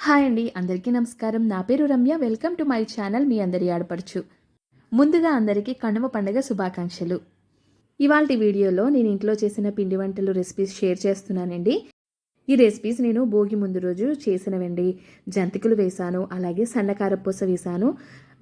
Hi అండి అందరికీ నమస్కారం. నా పేరు Ramya. Welcome to my channel మీ అందరి ఆడపడుచు. ముందుగా అందరికీ కనుమ పండుగ శుభాకాంక్షలు. ఇవాళ వీడియోలో నేను ఇంట్లో చేసిన పిండి వంటలు రెసిపీస్ షేర్ చేస్తున్నానండి. ఈ రెసిపీస్ నేను భోగి ముందు రోజు చేసినవండి. జంతికలు వేశాను అలాగే సన్నకారపూస వేశాను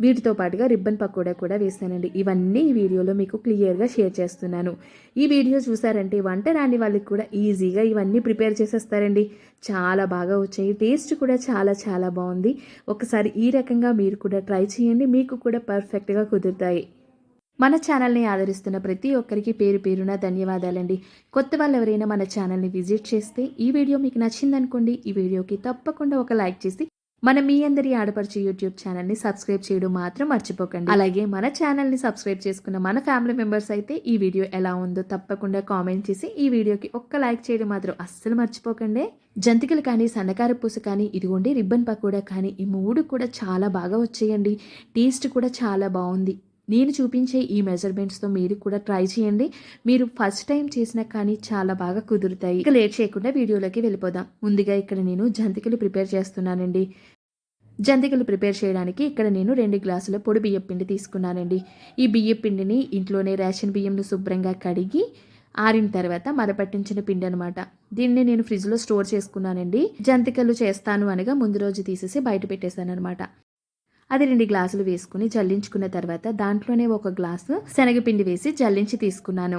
వీటితో పాటుగా రిబ్బన్ పకోడా కూడా వేశానండి ఇవన్నీ ఈ వీడియోలో మీకు క్లియర్గా షేర్ చేస్తున్నాను. ఈ వీడియో చూసారంటే వంట రాని వాళ్ళకి కూడా ఈజీగా ఇవన్నీ ప్రిపేర్ చేసేస్తారండి. చాలా బాగా వచ్చాయి. టేస్ట్ కూడా చాలా చాలా బాగుంది. ఒకసారి ఈ రకంగా మీరు కూడా ట్రై చేయండి. మీకు కూడా పర్ఫెక్ట్గా కుదురుతాయి. మన ఛానల్ని ఆదరిస్తున్న ప్రతి ఒక్కరికి పేరు పేరున ధన్యవాదాలండి. కొత్త వాళ్ళు ఎవరైనా మన ఛానల్ని విజిట్ చేస్తే ఈ వీడియో మీకు నచ్చిందనుకోండి ఈ వీడియోకి తప్పకుండా ఒక లైక్ చేసి మన మీ అందరి ఆడపరిచే యూట్యూబ్ ఛానల్ని సబ్స్క్రైబ్ చేయడం మాత్రం మర్చిపోకండి. అలాగే మన ఛానల్ని సబ్స్క్రైబ్ చేసుకున్న మన ఫ్యామిలీ మెంబర్స్ అయితే ఈ వీడియో ఎలా ఉందో తప్పకుండా కామెంట్ చేసి ఈ వీడియోకి ఒక్క లైక్ చేయడం మాత్రం అస్సలు మర్చిపోకండి. జంతికలు కానీ సన్నకార పూస కానీ ఇదిగోండి రిబ్బన్ పకోడా కానీ ఈ మూడు కూడా చాలా బాగా వచ్చేయండి. టేస్ట్ కూడా చాలా బాగుంది. నేను చూపించే ఈ మెజర్మెంట్స్తో మీరు కూడా ట్రై చేయండి. మీరు ఫస్ట్ టైం చేసినా కానీ చాలా బాగా కుదురుతాయి. ఇక లేట్ చేయకుండా వీడియోలోకి వెళ్ళిపోదాం. ముందుగా ఇక్కడ నేను జంతికలు ప్రిపేర్ చేస్తున్నానండి. జంతికలు ప్రిపేర్ చేయడానికి ఇక్కడ నేను రెండు గ్లాసుల పొడి బియ్యం పిండి తీసుకున్నానండి. ఈ బియ్యం పిండిని ఇంట్లోనే రేషన్ బియ్యంను శుభ్రంగా కడిగి ఆరిన తర్వాత మరపట్టించిన పిండి అనమాట దీన్ని నేను ఫ్రిడ్జ్లో స్టోర్ చేసుకున్నానండి. జంతికలు చేస్తాను అనగా ముందు రోజు తీసేసి బయట పెట్టేశాను అనమాట అది రెండు గ్లాసులు వేసుకుని జల్లించుకున్న తర్వాత దాంట్లోనే ఒక గ్లాసు శనగపిండి వేసి జల్లించి తీసుకున్నాను.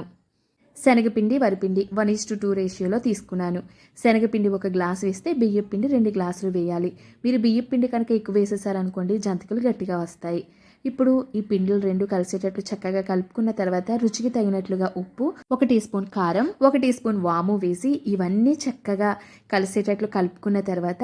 శనగపిండి వరిపిండి వన్ ఈస్ టు టూ రేషియోలో తీసుకున్నాను. శనగపిండి ఒక గ్లాస్ వేస్తే బియ్యపిండి రెండు గ్లాసులు వేయాలి. మీరు బియ్యపిండి కనుక ఎక్కువ వేసేసారనుకోండి జంతికలు గట్టిగా వస్తాయి. ఇప్పుడు ఈ పిండిలు రెండు కలిసేటట్లు చక్కగా కలుపుకున్న తర్వాత రుచికి తగినట్లుగా ఉప్పు ఒక టీ స్పూన్ కారం ఒక టీ స్పూన్ వాము వేసి ఇవన్నీ చక్కగా కలిసేటట్లు కలుపుకున్న తర్వాత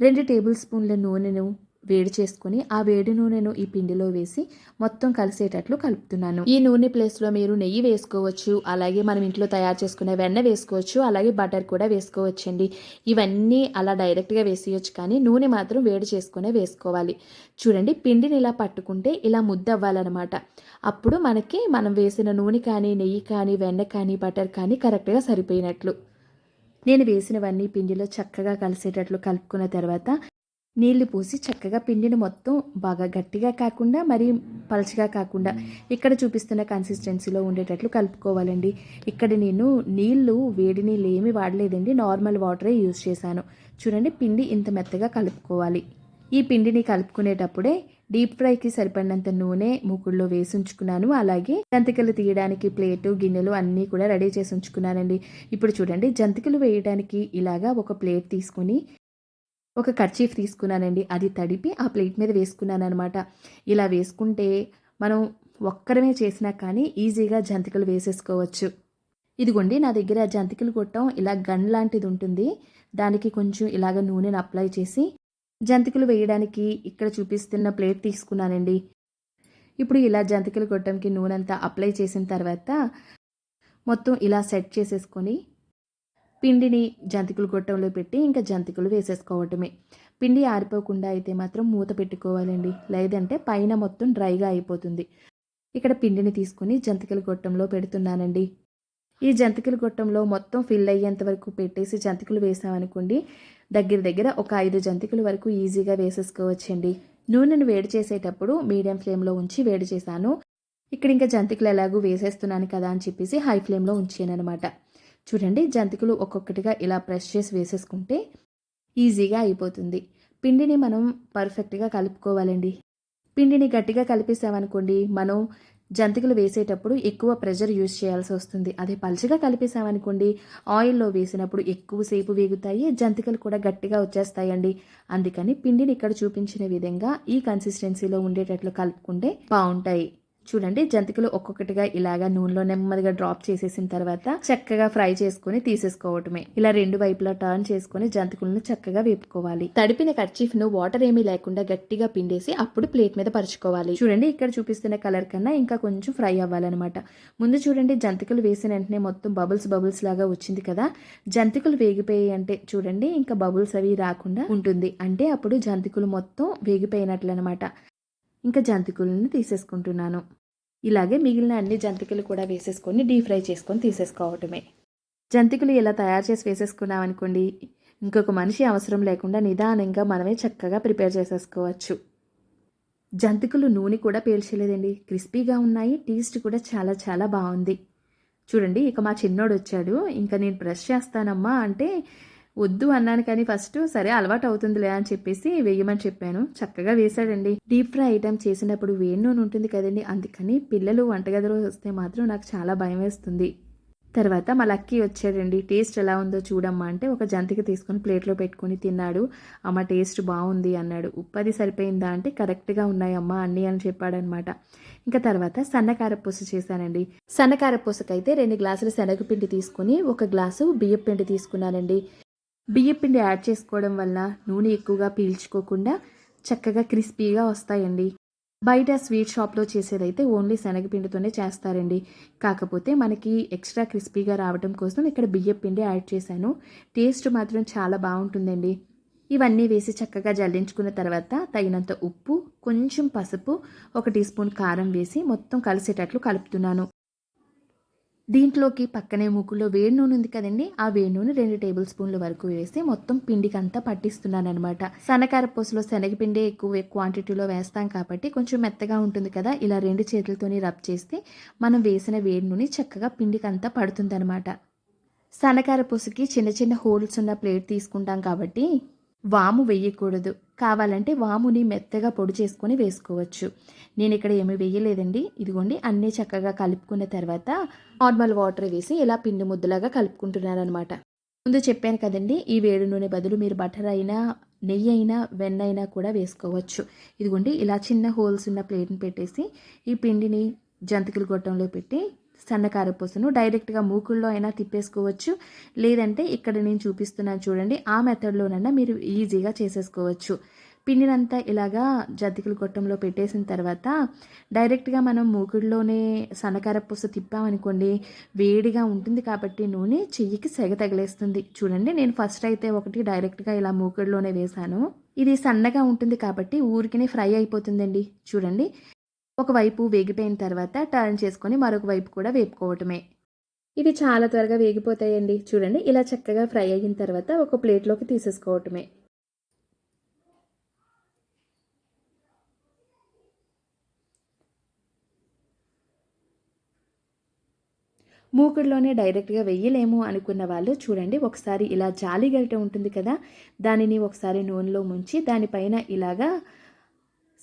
రెండు టేబుల్ స్పూన్ల నూనెను వేడి చేసుకుని ఆ వేడి నూనెను ఈ పిండిలో వేసి మొత్తం కలిసేటట్లు కలుపుతున్నాను. ఈ నూనె ప్లేస్లో మీరు నెయ్యి వేసుకోవచ్చు అలాగే మనం ఇంట్లో తయారు చేసుకునే వెన్న వేసుకోవచ్చు అలాగే బటర్ కూడా వేసుకోవచ్చండి. ఇవన్నీ అలా డైరెక్ట్గా వేసేయచ్చు కానీ నూనె మాత్రం వేడి చేసుకునే వేసుకోవాలి. చూడండి పిండిని ఇలా పట్టుకుంటే ఇలా ముద్ద అవ్వాలన్నమాట. అప్పుడు మనకి మనం వేసిన నూనె కానీ నెయ్యి కానీ వెన్న కానీ బటర్ కానీ కరెక్ట్గా సరిపోయినట్లు. నేను వేసినవన్నీ పిండిలో చక్కగా కలిసేటట్లు కలుపుకున్న తర్వాత నీళ్ళు పోసి చక్కగా పిండిని మొత్తం బాగా గట్టిగా కాకుండా మరీ పలచగా కాకుండా ఇక్కడ చూపిస్తున్న కన్సిస్టెన్సీలో ఉండేటట్లు కలుపుకోవాలండి. ఇక్కడ నేను నీళ్ళు వేడి నీళ్ళు ఏమీ వాడలేదండి. నార్మల్ వాటరే యూజ్ చేశాను. చూడండి పిండి ఇంత మెత్తగా కలుపుకోవాలి. ఈ పిండిని కలుపుకునేటప్పుడే డీప్ ఫ్రైకి సరిపడినంత నూనె మూకుడులో వేసి ఉంచుకున్నాను. అలాగే జంతికలు తీయడానికి ప్లేటు గిన్నెలు అన్నీ కూడా రెడీ చేసి ఉంచుకున్నానండి. ఇప్పుడు చూడండి జంతికలు వేయడానికి ఇలాగా ఒక ప్లేట్ తీసుకొని ఒక కర్చీఫ్ తీసుకున్నానండి. అది తడిపి ఆ ప్లేట్ మీద వేసుకున్నాను అనమాట ఇలా వేసుకుంటే మనం ఒక్కరమే చేసినా కానీ ఈజీగా జంతికలు వేసేసుకోవచ్చు. ఇదిగోండి నా దగ్గర జంతికలు కొట్టం. ఇలా గన్ లాంటిది ఉంటుంది. దానికి కొంచెం ఇలాగ నూనెను అప్లై చేసి జంతికలు వేయడానికి ఇక్కడ చూపిస్తున్న ప్లేట్ తీసుకున్నానండి. ఇప్పుడు ఇలా జంతికలు కొట్టంకి నూనె అంతా అప్లై చేసిన తర్వాత మొత్తం ఇలా సెట్ చేసేసుకొని పిండిని జంతికలు గొట్టంలో పెట్టి ఇంకా జంతికలు వేసేసుకోవటమే. పిండి ఆరిపోకుండా అయితే మాత్రం మూత పెట్టుకోవాలండి. లేదంటే పైన మొత్తం డ్రైగా అయిపోతుంది. ఇక్కడ పిండిని తీసుకొని జంతికల గొట్టంలో పెడుతున్నానండి. ఈ జంతికల గొట్టంలో మొత్తం ఫిల్ అయ్యేంత వరకు పెట్టేసి జంతికలు వేసామనుకోండి దగ్గర దగ్గర ఒక ఐదు జంతికల వరకు ఈజీగా వేసేసుకోవచ్చండి. నూనెను వేడి చేసేటప్పుడు మీడియం ఫ్లేమ్లో ఉంచి వేడి చేశాను. ఇక్కడ ఇంకా జంతికలు ఎలాగూ వేసేస్తున్నాను కదా అని చెప్పేసి హై ఫ్లేమ్లో ఉంచాను అనమాట చూడండి జంతికలు ఒక్కొక్కటిగా ఇలా ప్రెస్ చేసి వేసేసుకుంటే ఈజీగా అయిపోతుంది. పిండిని మనం పర్ఫెక్ట్గా కలుపుకోవాలండి. పిండిని గట్టిగా కలిపేసామనుకోండి మనం జంతికలు వేసేటప్పుడు ఎక్కువ ప్రెషర్ యూజ్ చేయాల్సి వస్తుంది. అదే పలుచగా కలిపేసామనుకోండి ఆయిల్లో వేసినప్పుడు ఎక్కువసేపు వేగుతాయి జంతికలు కూడా గట్టిగా వచ్చేస్తాయండి. అందుకని పిండిని ఇక్కడ చూపించిన విధంగా ఈ కన్సిస్టెన్సీలో ఉండేటట్లు కలుపుకుంటే బాగుంటాయి. చూడండి జంతికలు ఒక్కొక్కటిగా ఇలాగా నూనెలో నెమ్మదిగా డ్రాప్ చేసేసిన తర్వాత చక్కగా ఫ్రై చేసుకుని తీసేసుకోవటమే. ఇలా రెండు వైపులా టర్న్ చేసుకుని జంతికలను చక్కగా వేపుకోవాలి. తడిపిన కర్చీఫ్ను వాటర్ ఏమీ లేకుండా గట్టిగా పిండేసి అప్పుడు ప్లేట్ మీద పరుచుకోవాలి. చూడండి ఇక్కడ చూపిస్తున్న కలర్ కన్నా ఇంకా కొంచెం ఫ్రై అవ్వాలన్నమాట. ముందు చూడండి జంతికలు వేసిన వెంటనే మొత్తం బబుల్స్ బబుల్స్ లాగా వచ్చింది కదా. జంతికలు వేగిపోయి అంటే చూడండి ఇంకా బబుల్స్ అవి రాకుండా ఉంటుంది. అంటే అప్పుడు జంతికలు మొత్తం వేగిపోయినట్లు అనమాట ఇంకా జంతికలను తీసేసుకుంటున్నాను. ఇలాగే మిగిలిన అన్ని జంతికలు కూడా వేసేసుకొని డీప్ ఫ్రై చేసుకొని తీసేసుకోవటమే. జంతికలు ఇలా తయారు చేసి వేసేసుకున్నాం అనుకోండి ఇంకొక మనిషి అవసరం లేకుండా నిదానంగా మనమే చక్కగా ప్రిపేర్ చేసేసుకోవచ్చు. జంతికలు నూనె కూడా పీల్చలేదండి. క్రిస్పీగా ఉన్నాయి టేస్ట్ కూడా చాలా చాలా బాగుంది. చూడండి ఇక మా చిన్నోడు వచ్చాడు. ఇంకా నేను బ్రష్ చేస్తానమ్మా అంటే వద్దు అన్నాను కానీ ఫస్ట్ సరే అలవాటు అవుతుందిలే అని చెప్పేసి వేయమని చెప్పాను. చక్కగా వేశాడండి. డీప్ ఫ్రై ఐటమ్ చేసినప్పుడు వేడి నూనె ఉంటుంది కదండి. అందుకని పిల్లలు వంటగదిలో వస్తే మాత్రం నాకు చాలా భయం వేస్తుంది. తర్వాత మా లక్కీ వచ్చాడండి. టేస్ట్ ఎలా ఉందో చూడమ్మా అంటే ఒక జంతిక తీసుకొని ప్లేట్లో పెట్టుకొని తిన్నాడు. అమ్మ టేస్ట్ బాగుంది అన్నాడు. ఉప్పది సరిపోయిందా అంటే కరెక్ట్గా ఉన్నాయమ్మా అన్నీ అని చెప్పాడనమాట. ఇంకా తర్వాత సన్నకారపూస చేశానండి. సన్నకారపూసకైతే రెండు గ్లాసులు శనగపిండి తీసుకొని ఒక గ్లాసు బియ్యపిండి తీసుకున్నానండి. బియ్యపిండి యాడ్ చేసుకోవడం వల్ల నూనె ఎక్కువగా పీల్చుకోకుండా చక్కగా క్రిస్పీగా వస్తాయండి. బయట స్వీట్ షాప్లో చేసేదైతే ఓన్లీ శనగపిండితోనే చేస్తారండి. కాకపోతే మనకి ఎక్స్ట్రా క్రిస్పీగా రావడం కోసం ఇక్కడ బియ్యం పిండి యాడ్ చేశాను. టేస్ట్ మాత్రం చాలా బాగుంటుందండి. ఇవన్నీ వేసి చక్కగా జల్లించుకున్న తర్వాత తగినంత ఉప్పు కొంచెం పసుపు ఒక టీ స్పూన్ కారం వేసి మొత్తం కలిసేటట్లు కలుపుతున్నాను. దీంట్లోకి పక్కనే మూకుల్లో వేడి నూనె ఉంది కదండి. ఆ వేడి నూనె రెండు టేబుల్ స్పూన్ల వరకు వేసి మొత్తం పిండికి అంతా పట్టిస్తున్నాను అనమాట సన్నకార పూసలో శనగపిండి ఎక్కువ క్వాంటిటీలో వేస్తాం కాబట్టి కొంచెం మెత్తగా ఉంటుంది కదా. ఇలా రెండు చేతులతోని రబ్ చేస్తే మనం వేసిన వేడి నూనె చక్కగా పిండికి అంతా పడుతుంది అనమాట సన్నకార పూసకి చిన్న చిన్న హోల్స్ ఉన్న ప్లేట్ తీసుకుంటాం కాబట్టి వాము వేయకూడదు. కావాలంటే వాముని మెత్తగా పొడి చేసుకొని వేసుకోవచ్చు. నేను ఇక్కడ ఏమీ వేయలేదండి. ఇదిగోండి అన్నీ చక్కగా కలుపుకున్న తర్వాత నార్మల్ వాటర్ వేసి ఇలా పిండి ముద్దలాగా కలుపుకుంటున్నాను అనమాట ముందు చెప్పాను కదండి ఈ వేడి నూనె బదులు మీరు బటర్ అయినా నెయ్యి అయినా వెన్న అయినా కూడా వేసుకోవచ్చు. ఇదిగోండి ఇలా చిన్న హోల్స్ ఉన్న ప్లేట్ని పెట్టేసి ఈ పిండిని జంతికలు గొట్టంలో పెట్టి సన్నకార పూసను డైరెక్ట్గా మూకుల్లో అయినా తిప్పేసుకోవచ్చు. లేదంటే ఇక్కడ నేను చూపిస్తున్నాను చూడండి ఆ మెథడ్లోనైనా మీరు ఈజీగా చేసేసుకోవచ్చు. పిండినంతా ఇలాగా జంతికల గొట్టంలో పెట్టేసిన తర్వాత డైరెక్ట్గా మనం మూకుడిలోనే సన్నకార పూస తిప్పామనుకోండి వేడిగా ఉంటుంది కాబట్టి నూనె చెయ్యికి సెగ తగిలేస్తుంది. చూడండి నేను ఫస్ట్ అయితే ఒకటి డైరెక్ట్గా ఇలా మూకుడిలోనే వేశాను. ఇది సన్నగా ఉంటుంది కాబట్టి ఊరికినే ఫ్రై అయిపోతుందండి. చూడండి ఒకవైపు వేగిపోయిన తర్వాత టర్న్ చేసుకొని మరొక వైపు కూడా వేపుకోవటమే. ఇవి చాలా త్వరగా వేగిపోతాయండి. చూడండి ఇలా చక్కగా ఫ్రై అయిన తర్వాత ఒక ప్లేట్లోకి తీసేసుకోవటమే. మూకుడులోనే డైరెక్ట్గా వెయ్యలేము అనుకున్న వాళ్ళు చూడండి ఒకసారి ఇలా జాలి గరిట ఉంటుంది కదా దానిని ఒకసారి నూనెలో ముంచి దానిపైన ఇలాగా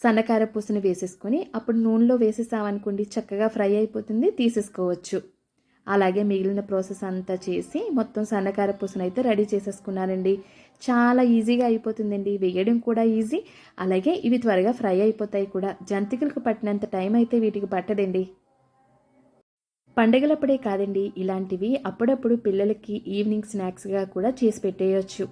సన్నకార పూసని వేసేసుకొని అప్పుడు నూనెలో వేసేసామనుకోండి చక్కగా ఫ్రై అయిపోతుంది తీసేసుకోవచ్చు. అలాగే మిగిలిన ప్రాసెస్ అంతా చేసి మొత్తం సన్నకార పూసను అయితే రెడీ చేసేసుకున్నానండి. చాలా ఈజీగా అయిపోతుందండి. వేయడం కూడా ఈజీ. అలాగే ఇవి త్వరగా ఫ్రై అయిపోతాయి కూడా. జంతికలకు పట్టినంత టైం అయితే వీటికి పట్టదండి. పండగలప్పుడే కాదండి ఇలాంటివి అప్పుడప్పుడు పిల్లలకి ఈవినింగ్ స్నాక్స్గా కూడా చేసి పెట్టేయచ్చు.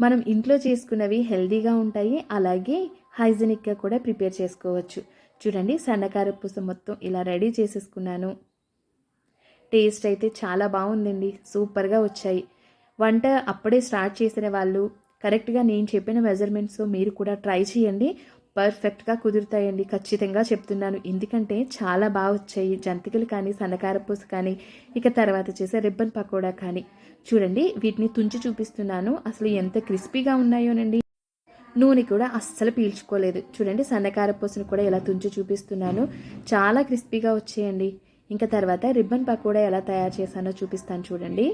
మనం ఇంట్లో చేసుకున్నవి హెల్దీగా ఉంటాయి. అలాగే హైజెనిక్గా కూడా ప్రిపేర్ చేసుకోవచ్చు. చూడండి సన్నకార పూస మొత్తం ఇలా రెడీ చేసేసుకున్నాను. టేస్ట్ అయితే చాలా బాగుందండి. సూపర్గా వచ్చాయి. వంట అప్పుడే స్టార్ట్ చేసిన వాళ్ళు కరెక్ట్గా నేను చెప్పిన మెజర్మెంట్స్ మీరు కూడా ట్రై చేయండి. పర్ఫెక్ట్గా కుదురుతాయండి. ఖచ్చితంగా చెప్తున్నాను. ఎందుకంటే చాలా బాగా వచ్చాయి. జంతికలు కానీ సన్నకార పూస కానీ ఇక తర్వాత చేసే రిబ్బన్ పకోడా కానీ. చూడండి వీటిని తుంచి చూపిస్తున్నాను. అసలు ఎంత క్రిస్పీగా ఉన్నాయోనండి. నూనె కూడా అస్సలు పీల్చుకోలేదు. చూడండి సన్నకార పూసను కూడా ఇలా తుంచి చూపిస్తున్నాను. చాలా క్రిస్పీగా వచ్చేయండి. ఇంకా తర్వాత రిబ్బన్ పకోడా ఎలా తయారు చేశానో చూపిస్తాను చూడండి.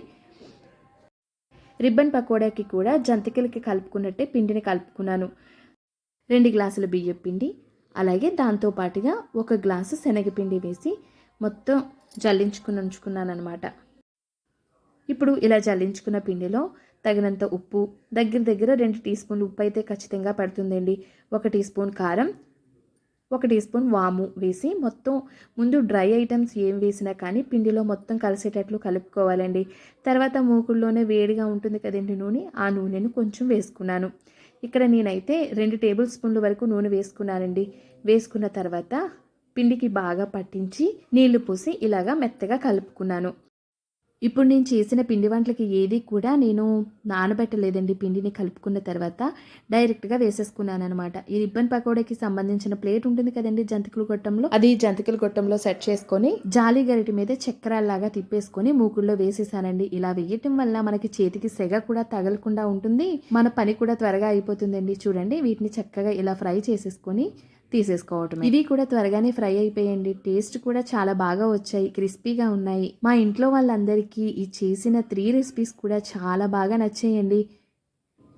రిబ్బన్ పకోడాకి కూడా జంతికలకి కలుపుకున్నట్టే పిండిని కలుపుకున్నాను. రెండు గ్లాసుల బియ్యం పిండి అలాగే దాంతో పాటుగా ఒక గ్లాసు శనగపిండి వేసి మొత్తం జల్లించుకుని ఉంచుకున్నాను అనమాట ఇప్పుడు ఇలా జల్లించుకున్న పిండిలో తగినంత ఉప్పు దగ్గర దగ్గర రెండు టీ స్పూన్లు ఉప్పు అయితే ఖచ్చితంగా పడుతుందండి. ఒక టీ స్పూన్ కారం ఒక టీ స్పూన్ వాము వేసి మొత్తం ముందు డ్రై ఐటమ్స్ ఏం వేసినా కానీ పిండిలో మొత్తం కలిసేటట్లు కలుపుకోవాలండి. తర్వాత మూకుల్లోనే వేడిగా ఉంటుంది కదండి నూనె ఆ నూనెను కొంచెం వేసుకున్నాను. ఇక్కడ నేనైతే రెండు టేబుల్ స్పూన్ల వరకు నూనె వేసుకున్నానండి. వేసుకున్న తర్వాత పిండికి బాగా పట్టించి నీళ్ళు పోసి ఇలాగా మెత్తగా కలుపుకున్నాను. ఇప్పుడు నేను చేసిన పిండి వంటలకి ఏది కూడా నేను నానబెట్టలేదండి. పిండిని కలుపుకున్న తర్వాత డైరెక్ట్గా వేసేసుకున్నాను అనమాట ఈ రిబ్బన్ పకోడీకి సంబంధించిన ప్లేట్ ఉంటుంది కదండి జంతికలు గొట్టంలో? అది జంతికల గొట్టంలో సెట్ చేసుకొని జాలి గరిటి మీద చక్రాల్లాగా తిప్పేసుకొని మూకుల్లో వేసేసానండి. ఇలా వేయటం వల్ల మనకి చేతికి సెగ కూడా తగలకుండా ఉంటుంది. మన పని కూడా త్వరగా అయిపోతుందండి. చూడండి వీటిని చక్కగా ఇలా ఫ్రై చేసేసుకొని తీసేసుకోవటం ఇవి కూడా త్వరగానే ఫ్రై అయిపోయండి. టేస్ట్ కూడా చాలా బాగా వచ్చాయి. క్రిస్పీగా ఉన్నాయి. మా ఇంట్లో వాళ్ళందరికీ ఈ చేసిన త్రీ రెసిపీస్ కూడా చాలా బాగా నచ్చాయండి.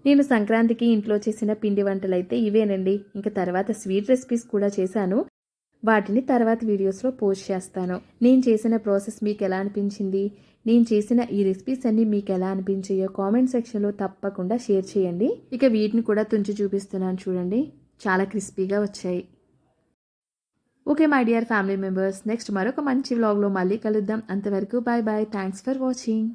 నేను సంక్రాంతికి ఇంట్లో చేసిన పిండి వంటలు అయితే ఇవేనండి. ఇంకా తర్వాత స్వీట్ రెసిపీస్ కూడా చేశాను. వాటిని తర్వాత వీడియోస్లో పోస్ట్ చేస్తాను. నేను చేసిన ప్రాసెస్ మీకు ఎలా అనిపించింది? నేను చేసిన ఈ రెసిపీస్ అన్ని మీకు ఎలా అనిపించాయో కామెంట్ సెక్షన్లో తప్పకుండా షేర్ చేయండి. ఇక వీటిని కూడా తుంచి చూపిస్తున్నాను చూడండి. చాలా క్రిస్పీగా వచ్చాయి. Okay my dear family members next మరొక మంచి వ్లాగ్లో మళ్ళీ కలుద్దాం. అంతవరకు bye bye thanks for watching.